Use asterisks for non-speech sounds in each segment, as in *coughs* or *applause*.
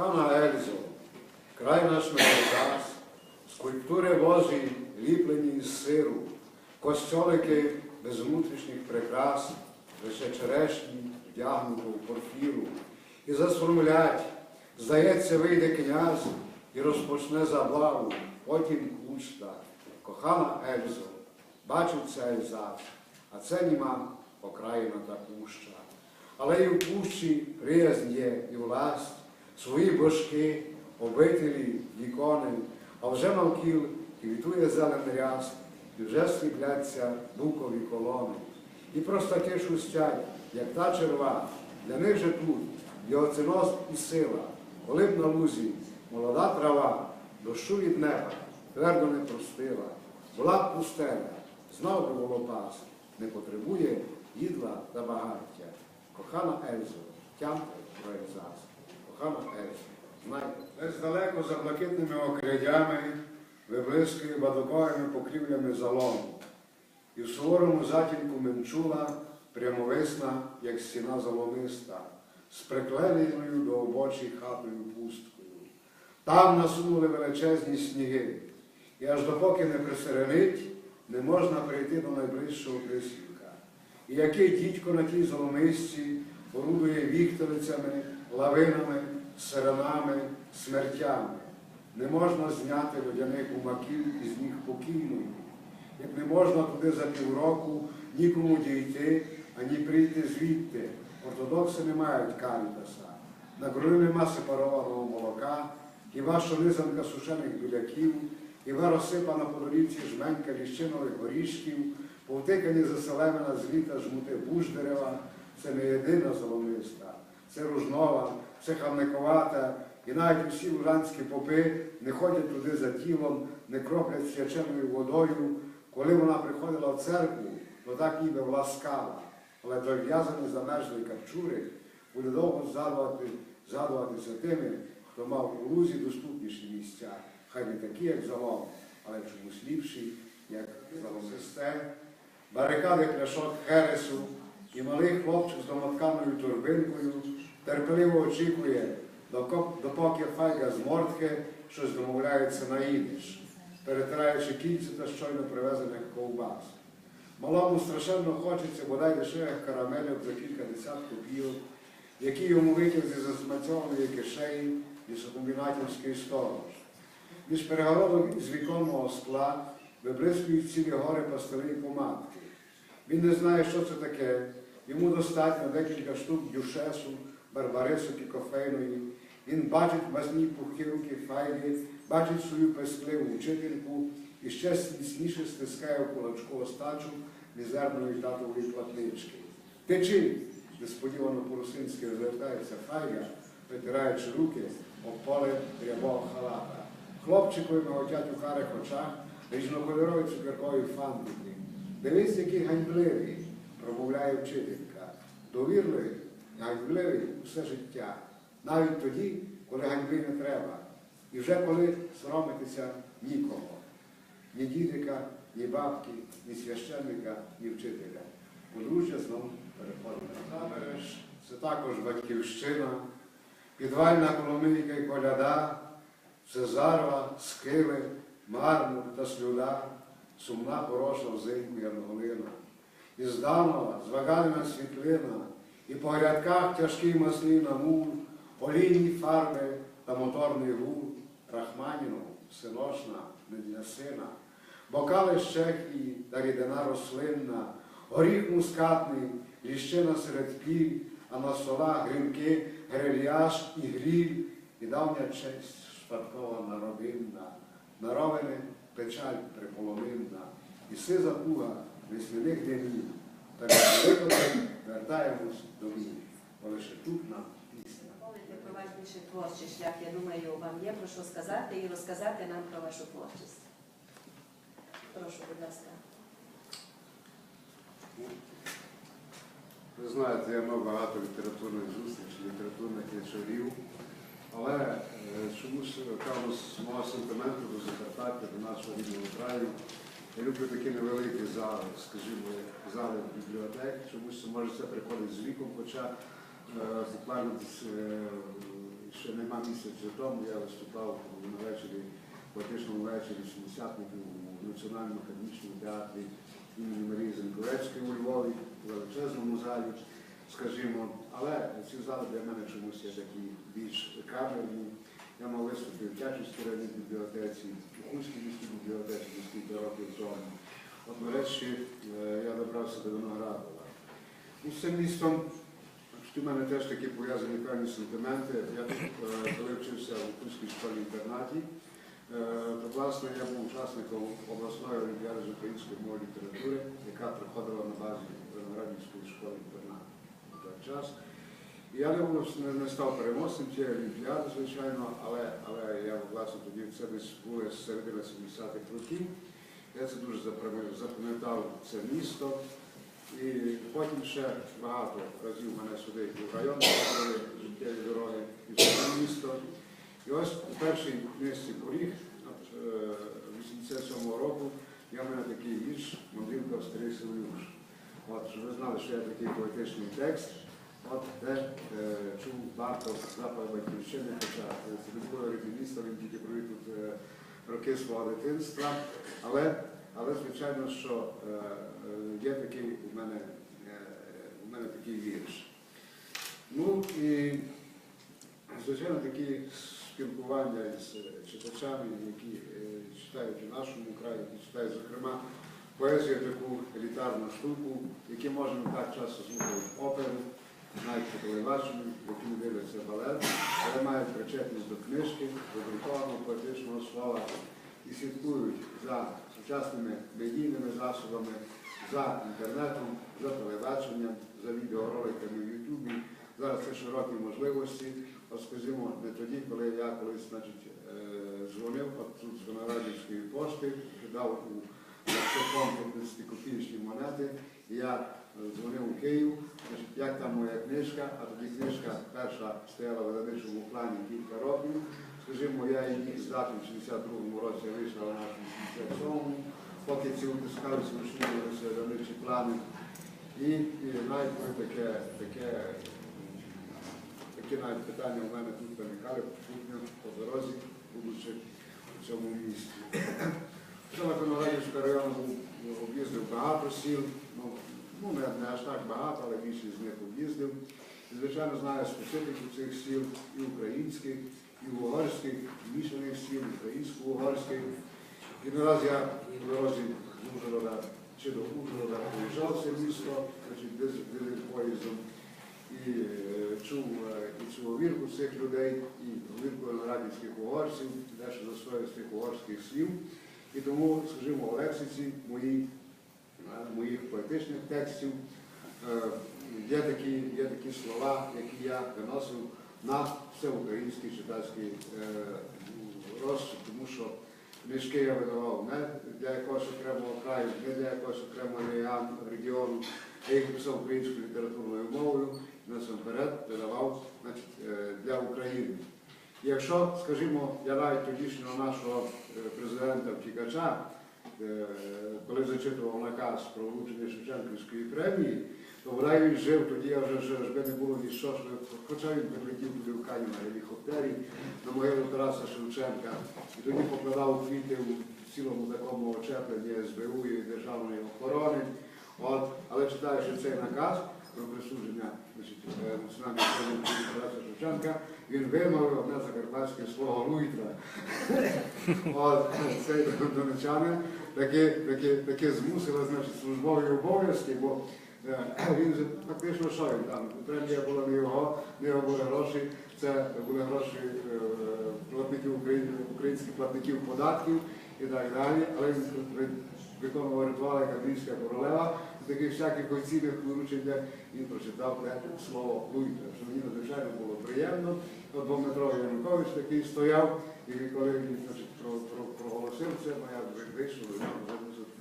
Кохана Ельзо, край наш Миколас, скульптури ложі, ліплені із сиру, костьолики без внутрішніх прикрас, лише черешні, вдягнуто в порфіру. І засформлять, здається, вийде князь і розпочне заблаву, потім кучта. Кохана Ельзо, бачиться Ельзас, а це німа окраїна та пуща. Але і в пущі приязнь є і власть, свої божки, обителі, вікони, а вже навкіл квітує зелен ряст, і вже сліпляться букові колони. І простаки шустять, як та черва, для них же тут біоценоз і сила, коли б на лузі молода трава, дощу від неба твердо не простила, була б пустеля, знав би волопас, не потребує їдла та багаття. Кохана Ельзо, тямте про Ельзас. Кохана десь далеко за блакитними окрядями виблискує бадоковими покрівлями залому. І в суворому затінку менчула прямовисна, як стіна золомиста, з приклеєною до обочі хатою пусткою. Там насунули величезні сніги, і аж допоки не присеренить, не можна прийти до найближчого присілка. І який дідько на тій золомисті орудує віхтовицями, лавинами, сиренами, смертями. Не можна зняти водяних умаків із ніг покійної, як не можна туди за півроку нікому дійти, ані прийти звідти. Ортодокси не мають карітаса. На грою нема сепарованого молока, хіба що низанка сушених біляків, хіба розсипана по долівці жменька ліщинових горішків, повтикані за селемена з літа жмути буш дерева. Це не єдина золомиста, це ружнова, це хамниковата, і навіть усі лужанські попи не ходять туди за тілом, не кроплять свяченою водою. Коли вона приходила в церкву, то так ніби власкала. Але той в'язаний замерзлий капчурик буде довго згадувати, згадуватися тими, хто мав у лузі доступніші місця, хай не такі, як залом, але чомусь ліпші, як заломисте, барикади пляшок хересу, і малий хлопчик з домотканою турбинкою терпеливо очікує, допоки файга з мортки щось домовляється на ідиш, перетираючи кільця та щойно привезених ковбас. Малому страшенно хочеться бодай дешевих карамелів за кілька десят копійок, які йому витяг зі засмальцьованої кишені лісокомбінатівський сторож. Між перегородок з віконного скла виблискують цілі гори пастили і помадки. Він не знає, що це таке. Йому достатньо декілька штук дюшесу, барбарису і кофейної. Він бачить мазні пухкі руки бачить свою пескливу вчительку і ще смісніше стискає в кулачку остачу мізерної татової платнички. Ти чим? несподівано по-русинськи звертається файга, витираючи руки об поле рябого халата. Хлопчикові миготять у карих очах різнокольорові цукеркові фантики. Дивись, який ганьбливий, промовляє вчителька. Довірливий, ганьбливий усе життя. Навіть тоді, коли ганьби не треба. І вже коли соромитися нікого. Ні дідика, ні бабки, ні священника, ні вчителя. Подружжя знову переходить на набереж. Це також батьківщина, підвальна коломийка і коляда, це зарва, скили, мармур та слюда, сумна хороша взимку янголина. І здавна звагалена світлина, і по грядках тяжкий масний намур, олійні фарби та моторний гур, Рахманінов, синошна, не для сина, бокали Чехії та рідина рослинна, горіх мускатний, ліщина серед піль, а на столах грінки, грильяж і гріль, і давня честь шпаткована родинна, наровини печаль приполовинна, і сиза пуга весняних днів, так виконати вертаємось до мій, бо лише тут нам пісня. Говорите про ваш більше творчий шлях. Я думаю, вам є про що сказати і розказати нам про вашу творчість. Прошу, будь ласка. Ви знаєте, я мав багато літературних зустрічей, літературних вечорів, але е, чомусь кажу, з мого сентименту до Закарпаття, до нашого рідного краю. Я люблю такі невеликі зали, скажімо, зали бібліотек. Чомусь може це приходить з віком, хоча Е, Буквально е, ще нема місяця тому я виступав на вечорі, поетичному вечорі сімдесятників у Національному академічному театрі імені Марії Зенковецької у Львові, у величезному залі, скажімо. Але ці зали для мене чомусь є такі більш камерні. Я мав виступи в Тячівській районній бібліотеці, у Хунській міській бібліотеці кілька років тому. От нарешті е, я добрався до Виноградова. Ну, з цим містом у мене теж такі пов'язані певні сентименти. Я тут, е, вчився у Кузькій школі-інтернаті, е, то власне я був учасником обласної олімпіади з української мови і літератури, яка проходила на базі Виноградівської школи-інтернату на той час. Я не, був, не, став переможцем цієї олімпіади, звичайно, але, але я власне тоді це десь з середини 70-х років. Я це дуже запам'ятав- це місто. І потім ще багато разів мене сюди і в район провели життєві дороги, і в саме місто. І ось у першій книжці поріг от, е, 87-го року я мене такий вірш Мандрівка в старий. От, щоб ви знали, що є такий поетичний текст, от де чув Барто батьківщини, хоча не міста, він тільки провів тут е, роки свого дитинства. Але, але звичайно, що е, е, є такий у мене, у мене такий вірш. Ну і звичайно такі спілкування з читачами, які читають у нашому краї, які читають, зокрема, поезію таку елітарну штуку, які можемо так часто слухати оперу, навіть по телебаченню, які не дивляться балет, але мають причетність до книжки, друкованого поетичного слова і слідкують за сучасними медійними засобами, за інтернетом, за телебаченням, за відеороликами в Ютубі. Зараз це широкі можливості. От скажімо, не тоді, коли я колись значить, е, дзвонив от тут з Виноградівської пошти, кидав у 15 копійчні монети, і я дзвонив у Київ, як там моя книжка, а тоді книжка перша стояла в видавничому плані кілька років. Скажімо, я її здати в 62-му році вийшла в нашому 67-му, поки ці утискалися, вишнювалися видавничі плани. І, і навіть таке, таке, таке навіть питання у мене тут виникали по дорозі, будучи в цьому місті. Що на Коноградівського району об'їздив багато сіл, ну, не, не аж так багато, але більшість з них об'їздив. Звичайно, знаю специфіку цих сіл і українських, і угорських, і мішаних сіл, українсько-угорських. І не раз я в дорозі з Ужгорода чи до Ужгорода приїжджав це місто, поїздом, і е, чув е, і цю говірку цих людей, і говірку радівських угорців, дещо за тих угорських слів. І тому, скажімо, у лексиці моїй, моїх поетичних текстів е, є такі, є такі слова, які я виносив на всеукраїнський читацький е, розсуд, тому що книжки я видавав не для якогось окремого краю, не для якогось окремого регіону-. Я їх писав українською літературною мовою, і насамперед видавав значить, е, для України. Якщо, скажімо, я навіть тодішнього нашого е, президента втікача, е, коли зачитував наказ про вручення Шевченківської премії, то бодай він жив, тоді я вже ж не було ні що, хоча він прилетів туди в Кані на гелікоптері на могилу Тараса Шевченка, і тоді покладав квіти в цілому такому очепленні СБУ і державної охорони. От, але читаючи цей наказ про присудження е, національної Тараса Шевченка, він вимовив одне закарпатське слово луйтра. *laughs* От, цей донечанин таки, таки, таки змусили значить, службові обов'язки, бо е, *clears throat* він же фактично що він там? Премія була не його, не його були гроші, це були гроші е, платників українських платників податків і так далі. Але він ви- виконував ритуали як англійська королева, таких всяких оцінних виручень, він прочитав слово луйтра, що мені надзвичайно було приємно. Двометровий Янукович такий стояв, і коли він проголосив це, ну, я вийшов,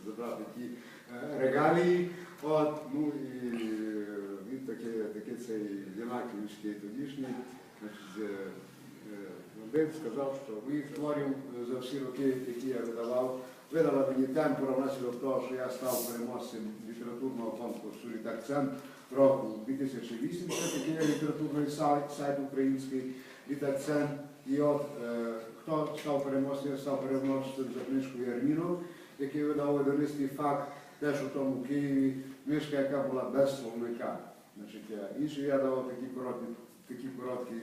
забрати ті е, регалії. От, ну і він таки, таки цей Янаківський тодішній, значить, е, сказав, що моїх творів за всі роки, які я видавав, видала мені темпора внаслідок того, що я став переможцем літературного конкурсу «Літакцент» року 2008, це такий є літературний сайт, сайт український літацен. І от е, хто став переможцем, став переможцем за книжкою Ярмінов, який видав видавництві факт, теж у тому Києві, книжка, яка була без словника. Значить, інші я давав такі короткі, такі короткі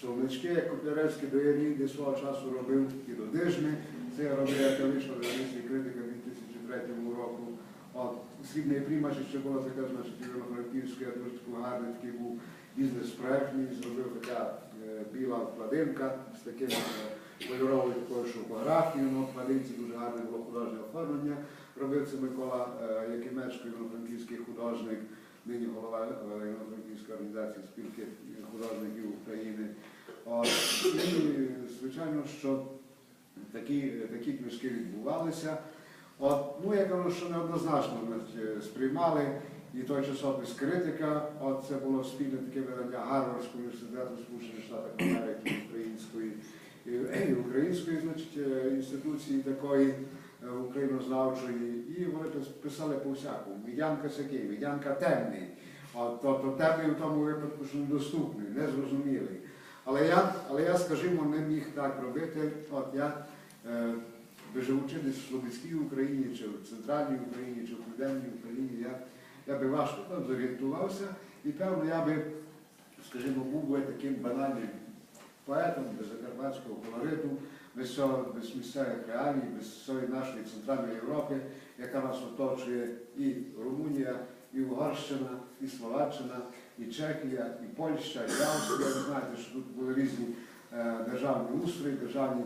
словнички, як Котляревський до Ярміди свого часу робив і до Дижни. Це я робив, в видавництві критика в 2003 року. От, срібний приймач ще була така, значить, Івано-Франківська, дуже такий гарний такий був бізнес-проект, мій зробив така е, біла вкладинка з таким е, кольоровою такою шопографією, на вкладинці дуже гарне було художнє оформлення. Робив це Микола е, Якимечко, Івано-Франківський художник, нині голова е, Івано-Франківської організації спілки художників України. От, і, звичайно, що такі, такі книжки відбувалися. От, ну, я кажу, що неоднозначно е, сприймали і той часопис критика. От це було спільне таке видання Гарвардського університету Сполучених Штатів Америки, української і, і української значить, е, інституції такої е, українознавчої. І вони писали по всякому. Медянка сякий, медянка темний. От, тобто темний в тому випадку, що недоступний, незрозумілий. Але я, але я, скажімо, не міг так робити. От я би живучи десь в Слобідській Україні, чи в центральній Україні, чи в південній Україні, я, я би важко там зорієнтувався, і певно я би, скажімо, був би таким банальним поетом без закарпатського колориту, без, цього, без місцевих реалій, без цієї нашої центральної Європи, яка нас оточує і Румунія, і Угорщина, і Словаччина, і Чехія, і Польща, і Австрія. Ви знаєте, що тут були різні е, державні устрої, державні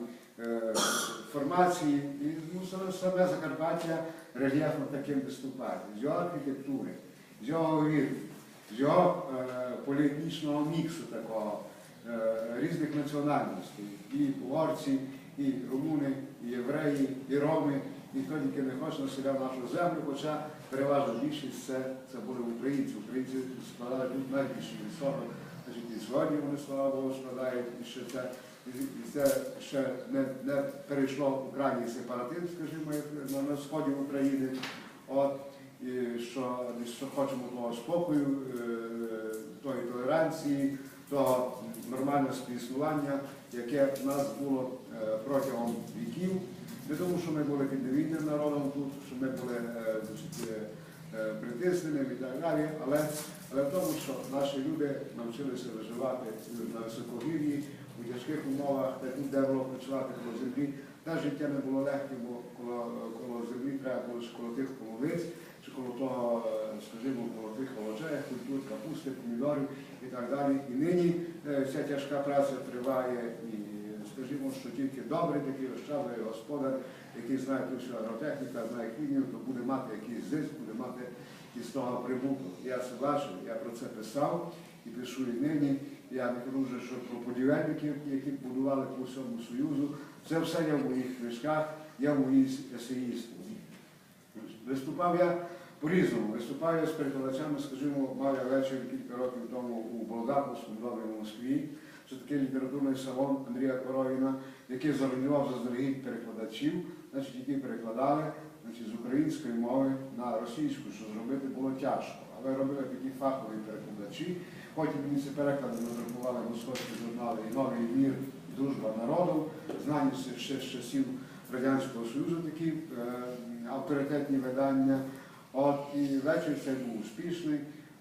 формації. І ну, саме- Закарпаття рельєфно таким виступає. З його архітектури, з його віру, з його е, поліетнічного міксу такого е, різних національностей. І угорці, і румуни, і євреї, і роми, ніхто тільки не хоче населяв нашу землю, хоча переважна більшість це, це були українці. Українці складали тут найбільший відсоток. Значить, і сьогодні вони, слава Богу, складають, і ще це, і це ще не, не перейшло в крайній сепаратизм, скажімо, на, на сході України. От, і що, що хочемо того спокою, е, тої толеранції, того нормального співіснування, яке в нас було е, протягом віків. Не тому, що ми були підневільним народом тут, що ми були е, е, е, притисненим і так далі, але, але в тому, що наші люди навчилися виживати на високогір'ї, у тяжких умовах, та тут, де було працювати коло землі. Та життя не було легке, бо коло, коло землі треба було коло тих половиць, чи коло того, е, скажімо, коло тих овочей, культур, капусти, помідорів і так далі. І нині е, вся тяжка праця триває і скажімо, що тільки добрий такий ощадливий господар, який знає ту всю агротехніку, знає хімію, то буде мати якийсь зиск, буде мати із того прибуток. Я це бачив, я про це писав і пишу і нині. Я не кажу вже, що про будівельників, які будували по всьому Союзу. Це все є в моїх книжках, є в моїй есеїстиці. Виступав я по-різному. Виступав я з перекладачами, скажімо, мав я вечір кілька років тому у Болгарському домі в Москві. Це такий літературний салон Андрія Коровіна, який зорганізував заздалегідь перекладачів, значить, які перекладали значить, з української мови на російську, що зробити було тяжко. Але робили такі фахові перекладачі. Потім мені ці переклади надрукували московські журнали Новий мір, дружба народу, знані ще з часів Радянського Союзу такі е, авторитетні видання. От, і вечір цей був успішний,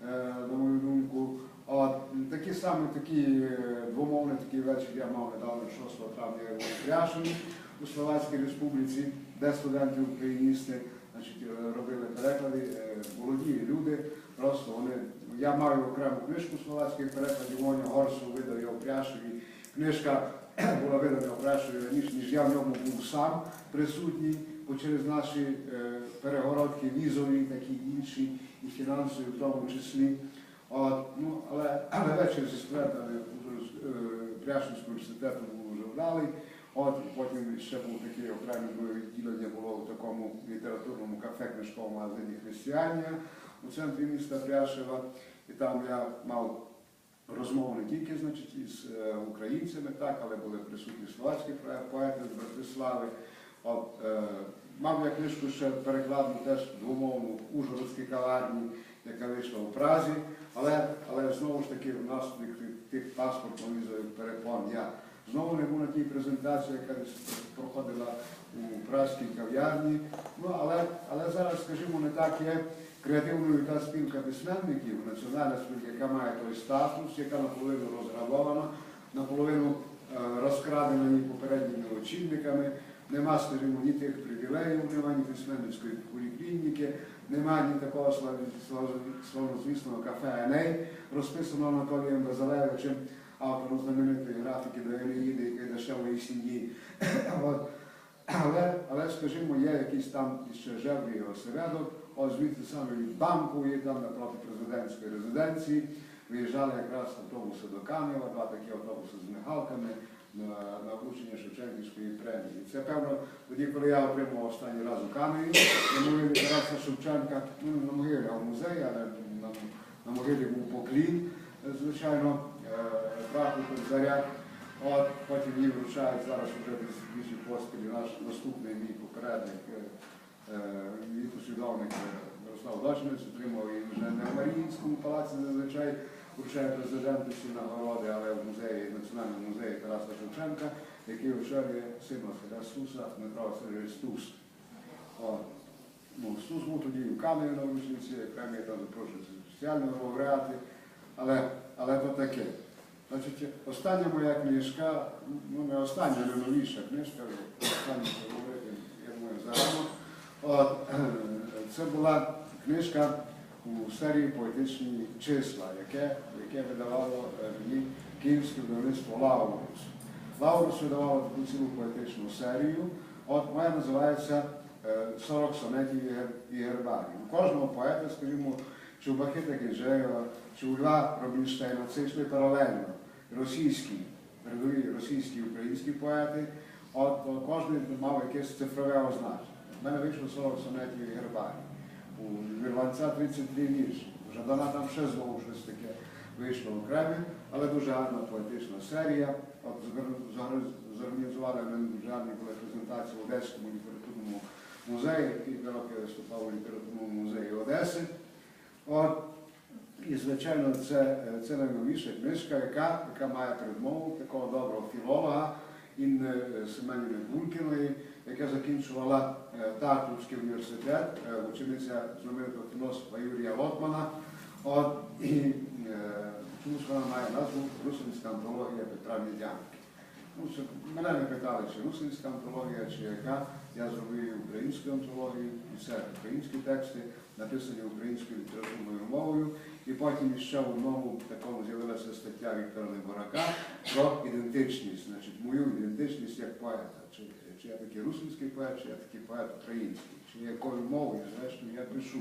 е, на мою думку. От, такі саме такі е, двомовний такий вечір я мав недавно 6 травня я був у Словацькій Республіці, де студенти україністи значить, е, робили переклади, молоді люди. Просто вони, я маю окрему книжку словацьких перекладів, Моня Горсу видав я у Книжка *clears throat* була видана Пряшеві раніше, ніж я в ньому був сам присутній, бо через наші е, перегородки візові, такі інші, і фінансові в тому числі. От, ну, але, *clears throat* але вечір зі студентами е, університету був вже вдалий. От, потім ще був таке окреме відділення було в такому літературному кафе книжковому магазині Християнія у центрі міста Пряшева. І там я мав розмову не тільки значить, із е, українцями, так, але були присутні словацькі поети з Братислави. От, е, мав я книжку ще перекладну теж двомовну Ужгородській каварні, яка вийшла у Празі, але, але знову ж таки внаслідок тих- паспортно-візових перепон я знову не був на тій презентації, яка проходила у празькій кав'ярні. Ну, але, але зараз, скажімо, не так є креативною та спілка письменників, національна спілка, яка має той статус, яка наполовину розграбована, наполовину е, розкрадена ні попередніми очільниками. Нема, скажімо, ні тих привілеїв, нема ні письменницької поліклініки, нема ні такого славнозвісного кафе Еней, розписаного Анатолієм Базалевичем, автором знаменитої графіки до Енеїди, якої дешевої сім'ї. *laughs* Але, але, скажімо, є якийсь там ще жеврій осередок, ось звідти саме від банку, є там напроти президентської резиденції. Виїжджали якраз автобуси до Канева, два такі автобуси з мигалками на, на вручення Шевченківської премії. Це певно тоді, коли я отримав останній раз у Каневі, на могилі Тараса Шевченка, ну не на могилі, а в музеї, але на, на могилі був поклін, звичайно, е, праху заряд. От потім її вручають зараз вже більше поспілі наш наступний мій попередник, е, е, мій послідовник е, Мирослав Дочинець, отримав її вже не в Маріїнському палаці, зазвичай вручає президенту всі нагороди, але в музеї, Національному музеї Тараса Шевченка, який очолює син Василя Стуса, Дмитро Васильович Стус. Ну, Стус був тоді в Камені на Рушниці, премія там запрошується спеціальні лауреати, але, але то таке. Значить, остання моя книжка, ну не остання, але новіша книжка, остання я думаю, зарано. От, *clears throat* це була книжка у серії поетичні числа, яке, яке видавало е, мені київське видавництво Лаурус. Лаурус видавало таку цілу поетичну серію. От моя називається е, 40 сонетів і гер- і гербарій. У кожного поета, скажімо, чи у Бахита Гіджеєва, чи Льва Робінштейна, це йшли паралельно. Російські, передові російські і українські поети, от кожен мав якесь цифрове означення. У мене вийшло 40 сонетів і гербарій. У Вірванця 33 вірші. Жадана там ще знову щось таке вийшло окреме, але дуже гарна поетична серія. От зорганізували ми дуже гарні були презентації в Одеському літературному музеї, який два роки виступав у літературному музеї Одеси. От, і, звичайно, це, це найновіша книжка, яка, яка має передмову такого доброго філолога Інни Семенівни Гулькіної, яка закінчувала е, Тартовський університет, е, учениця знаменитого філософа Юрія Лотмана. От, і е, чомусь вона має назву Русинська антологія Петра Медянки. Ну, що, мене не питали, чи русинська антологія, чи яка. Я зробив українську антологію, і все українські тексти, написані українською літературною мовою. І потім ще в одному такому з'явилася стаття Віктора Неборака про ідентичність, значить, мою ідентичність як поета. Чи, чи я такий русинський поет, чи я такий поет український, чи якою мовою, зрештою, я пишу.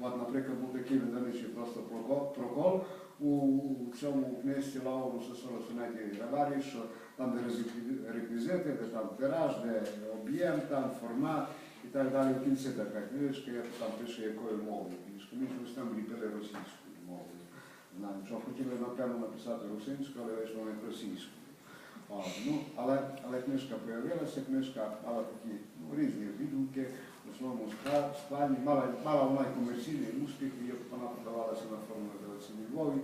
От, наприклад, був такий видавничий просто прокол, у цьому книжці Лауруса Соросонеті Граварі, що там, де реквізити, де там тираж, де об'єм, там формат і так далі. В кінці така книжка, я там пише, якою мовою книжка. Ми щось там ліпили російською мовою. Що хотіли, напевно, написати русинською, але вийшло не російською. О, ну, але, але книжка з'явилася, книжка мала такі ну, різні відгуки, в основному скла- складні, мала, мала вона комерційний успіх, її вона продавалася на форму Львові,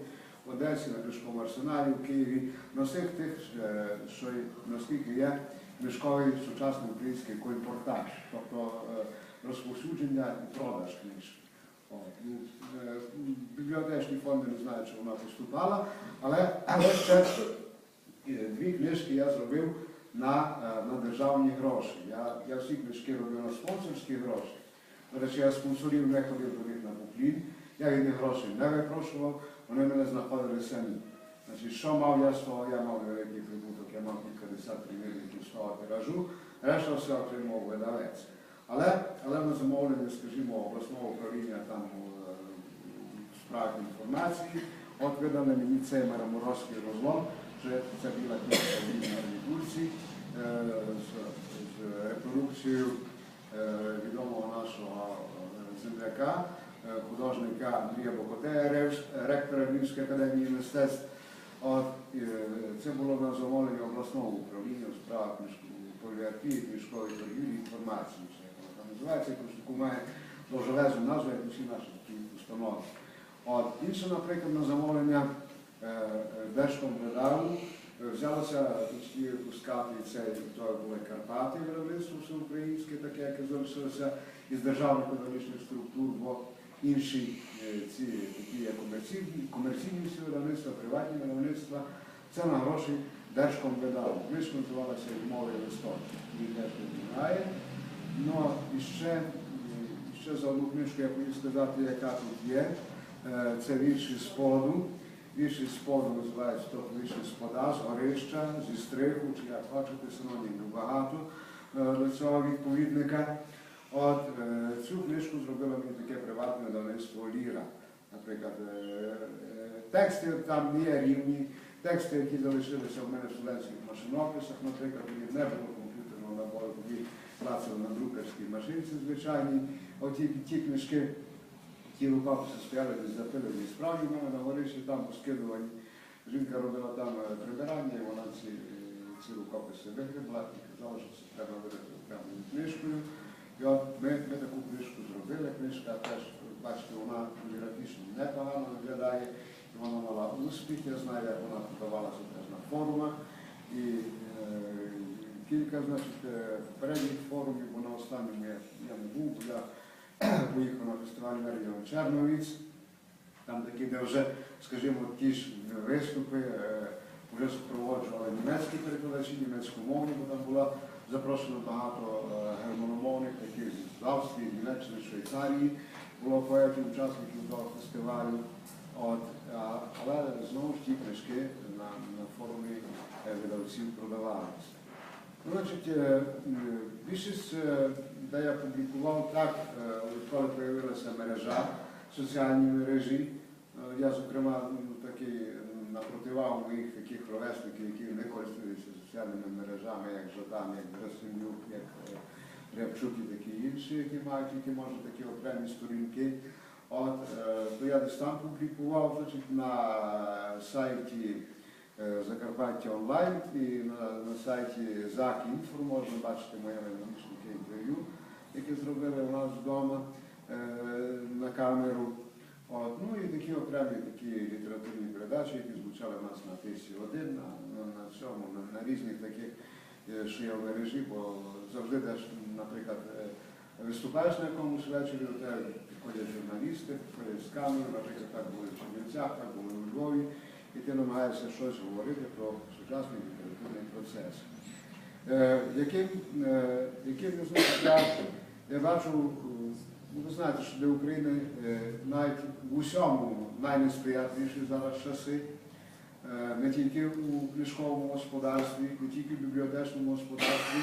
в Одесі, на книжковому арсеналі, в Києві, на всіх тих, е, що наскільки є книжковий сучасний український колпортаж, тобто е, розповсюдження і продаж книжки. Е, Бібліотечні фонди не знаю, чи вона поступала, але, але ще дві книжки я зробив на, на державні гроші. Я, я всі книжки робив на спонсорські гроші. До речі, я спонсорів не ходив до них на поклін, я від них грошей не випрошував, вони мене знаходили самі. Значить, що мав я з того, я мав великий прибуток, я мав кількадесят примірників з того тиражу, решта все отримав видавець. Але, але на замовлення, скажімо, обласного управління там е, справ інформації, от видали мені цей Мараморовський розлом, це, це біла книжка в Лінарній Турці е, з, з репродукцією е, відомого нашого земляка, художника Андрія Бокотея, ректора Львівської академії мистецтв. От, е, це було на замовлення обласного управління у справах поліархії, книжкової торгівлі, інформації. Як воно там називається, якусь таку має довжелезну назву, як усі наші такі установи. От, інше, наприклад, на замовлення е, е, Держкомглядаву е, взялося пускати це, то були Карпати, виробництво всеукраїнське, таке, яке залишилося із державних економічних структур, бо інші е, ці такі як комерційні, комерційні всі приватні видавництва, це на гроші Держкомглядаву. Книжка називалася «Мови листочок». Її теж не знає. Ну, і ще, е, ще за одну книжку я хотів сказати, яка тут є. Е, Це вірші з поду. Вірші з поду називаються тобто вірші з пода, з горища, зі стриху, чи як хочете, синонімів багато до цього відповідника. От е, цю книжку зробило мені таке приватне видавництво Ліра. Наприклад, е, е, тексти там є рівні, тексти, які залишилися в мене в студентських машинописах, наприклад, не було комп'ютерного набору, тоді працював на друкарській машинці звичайній. Оті ті книжки, ті рукописи стояли десь запилені справді в мене на горищі, там поскидувані. Жінка робила там прибирання, і вона ці, ці рукописи вигребла і казала, що це треба видати окремою книжкою. І ми, ми таку книжку зробили. Книжка теж, бачите, вона графічно непогано виглядає, і вона мала успіх, я знаю, як вона подавалася теж на форумах. І е, кілька значить, е, попередніх форумів, бо на я, я не був, бо я *clears throat* поїхав на фестиваль Меріон Черновіць, там такі, де вже, скажімо, ті ж виступи е, вже супроводжували німецькі перекладачі, німецькомовні, бо там була запрошено багато е, германомовних, таких з Австрії, Німеччини, Швейцарії, було поетів, учасників того фестивалю. От, але знову ж ті книжки на, на форумі е, видавців продавалися. Ну, Значить, е, е, більшість, е, де я публікував так, е, коли з'явилася мережа, соціальні мережі. Е, Я, зокрема, ну, такий м, на противагу моїх таких ровесників, які не користуються соціальними мережами, як Жадан, як Герасим'юк, як е, Рябчук і такі інші, які мають тільки може такі окремі сторінки. От, е, то я десь там публікував значить, на сайті е, Закарпаття онлайн і на, на сайті ЗАК Інфо можна бачити моє аналітичне інтерв'ю, яке зробили у нас вдома на камеру. От, ну і такі окремі такі літературні передачі, які звучали у нас на тисі один, на, на, на цьому, на, на різних таких, е, в мережі, бо завжди теж, наприклад, е, виступаєш на якомусь вечорі, до тебе підходять журналісти, підходять з камерою, наприклад, так були в Чернівцях, так були у Львові, і ти намагаєшся щось говорити про сучасний літературний процес. Е, яким, яким я, бачу, ну, ви знаєте, що для України е, навіть в усьому найнесприятніші зараз часи, Е, не тільки у книжковому господарстві, не тільки в бібліотечному господарстві,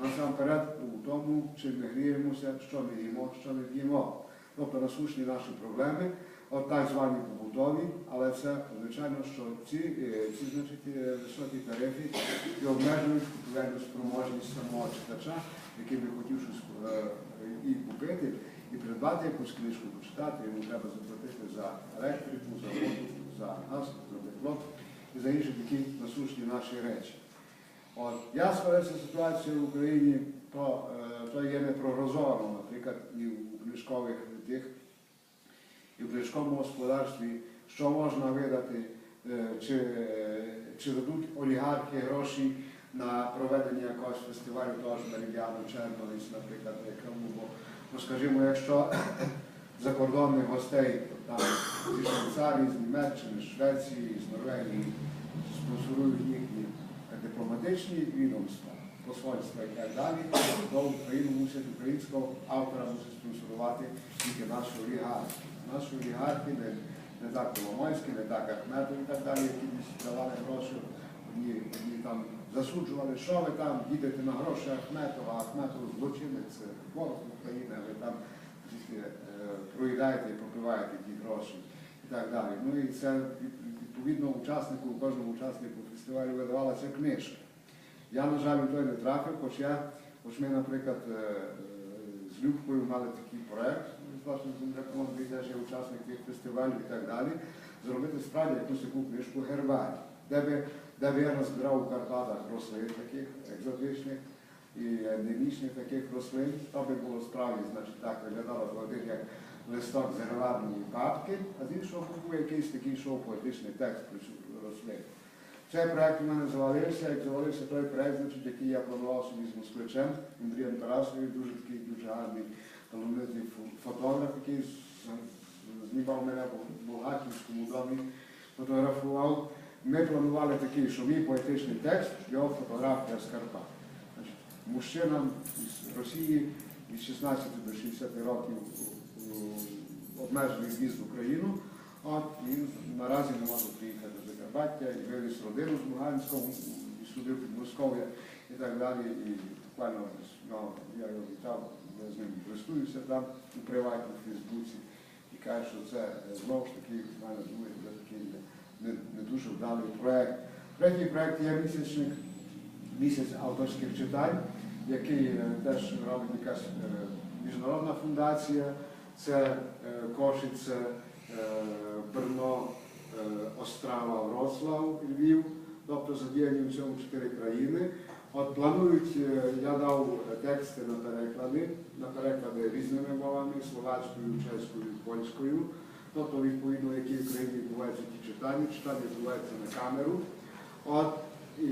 а насамперед у тому, чим ми гріємося, що ми їмо, що не їмо. Тобто насущні наші проблеми, от так звані побутові, але це звичайно, що ці, е, ці значить, високі тарифи і обмежують купівельну спроможність самого читача, який би хотів щось і купити, і придбати якусь книжку, почитати, йому треба заплатити за електрику, за воду, за газ, за тепло і за інші такі насущні наші речі. От, я склалася ситуація в Україні, то, е, то є непрогнозовано, наприклад, і в книжкових тих, і в книжковому господарстві, що можна видати, е, чи, е, чи дадуть олігархи гроші на проведення якогось фестивалю того ж Меридіану Черновіць, наприклад, якому, ну, скажімо, якщо *coughs* закордонних гостей там, зі Швейцарії, з Німеччини, з Швеції, з Норвегії спонсорують їхні дипломатичні відомства, посольства і так далі, то Україну мусять українського автора мусить спонсорувати тільки наші олігархи. Наші олігархи не, не так Коломойські, не так Ахметов і так далі, які десь давали гроші. Одні, там засуджували, що ви там їдете на гроші Ахметова, Ахметов злочинець ворог України, а ви там тільки е, проїдаєте і попиваєте ті гроші і так далі. Ну і це відповідно учаснику, кожному учаснику фестивалю видавалася книжка. Я, на жаль, у той не трафив, хоч я, хоч ми, наприклад, е, е, з Любкою мали такий проєкт, з власним земляком, де є учасник тих фестивалів і так далі, зробити справді якусь таку книжку гербарій, де би, де би я розбирав у Карпатах рослин таких екзотичних і ендемічних таких рослин, би було справді, значить, так виглядало один як листок зерваної папки, а з іншого боку якийсь такий йшов поетичний текст рослин. Цей проект у мене завалився, як завалився той проект, значить, який я планував собі з москвичем Андрієм Тарасовим, дуже такий дуже гарний талановитий фотограф, який знімав мене в Булгаківському домі, фотографував. Ми планували такий, що мій поетичний текст, його фотографія з Карпат. Значить, мужчина з Росії від 16 до 60 років обмежений в'їзд в Україну. От він наразі не може приїхати до Закарпаття і вивіз родину з Луганського і сюди під Москов'я і так далі. І буквально ну, я його вітав, я з ним користуюся там у приватному Фейсбуці і каже, що це знову ж таки в мене думаю, вже такий не, не, дуже вдалий проект. Третій проект є місячник, місяць авторських читань, який е, теж робить якась е, міжнародна фундація. Це е, Кошице, Брно, Острава, Вроцлав, Львів, тобто задіяні в цьому чотири країни. От планують, я дав тексти на переклади, на переклади різними мовами, словацькою, чеською, польською. Тобто, відповідно, які в країні відбуваються ті читання, читання відбуваються на камеру. От, і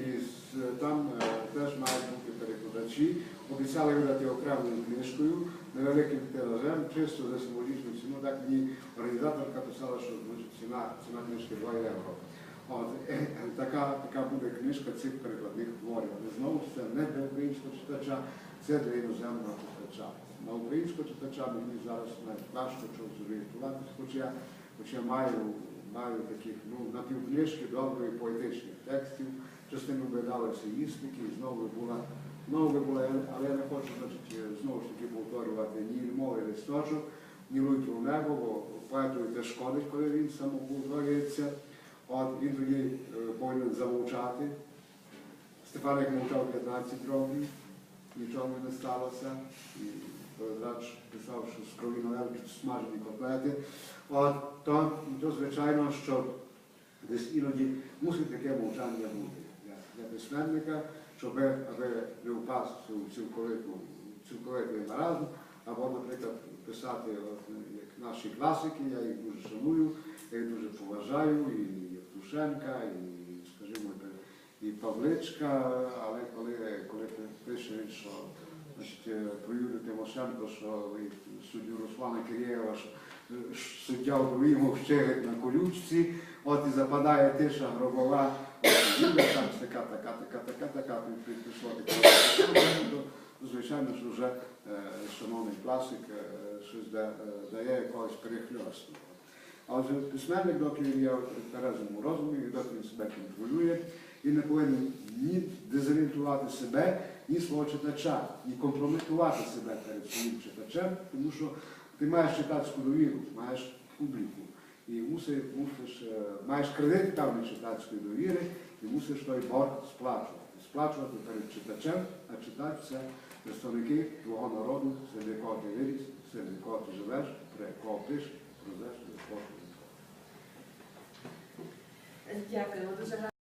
там е, теж мають бути перекладачі. Обіцяли видати окремою книжкою, невеликим тиражем, чисто за символічну ціну. Так мені організаторка писала, що ціна, ціна книжки 2 євро. От, е, така, така буде книжка цих перекладних творів. Але знову це не для українського читача, це для іноземного читача. На українського читача мені зараз важко чогось зорієнтуватися, хоча, я- хоча маю, маю таких ну, напівкнижки доброї поетичних текстів. Частину видалися істики, і знову була, знову була, але я не хочу значить, е, знову ж таки повторювати ні мовий листочок, ні луйки небо, бо поетові те шкодить, коли він самоповторюється. От він тоді е, повинен замовчати. Степаник мовчав 15 років, нічого не сталося. І Передач писав, що з крові належать смажені котлети. От, то, то звичайно, що десь іноді мусить таке мовчання бути для, для письменника, щоб аби не впасти в цілковиту, цілковитий маразм, або, наприклад, писати, от, як наші класики, я їх дуже шаную, я їх дуже поважаю, і Євтушенка, і, скажімо, і Павличка, але коли, коли ти пишеш, що значить, е, про Юлію Тимошенко, що і суддю Руслана Кирєєва, що е, суддя вдвоїм щелить на колючці, от і западає тиша гробова, Юля там така, така, така, така, така, пішло таке. То, Звичайно, що вже е, шановний класик щось дає якогось перехльосту. А отже, письменник, доки він є в тверезому розумі, доки він себе контролює, він не повинен ні дезорієнтувати себе, ні свого читача, ні компрометувати себе перед своїм читачем, тому що ти маєш читацьку довіру, маєш публіку. І мусиш, мусиш, е, маєш кредит певної читацької довіри і мусиш той борг сплачувати. Сплачувати перед читачем, а читач це представники твого народу, серед якого ти виріс, серед якого ти живеш, про якого пишеш, про що якого ти. Гарно.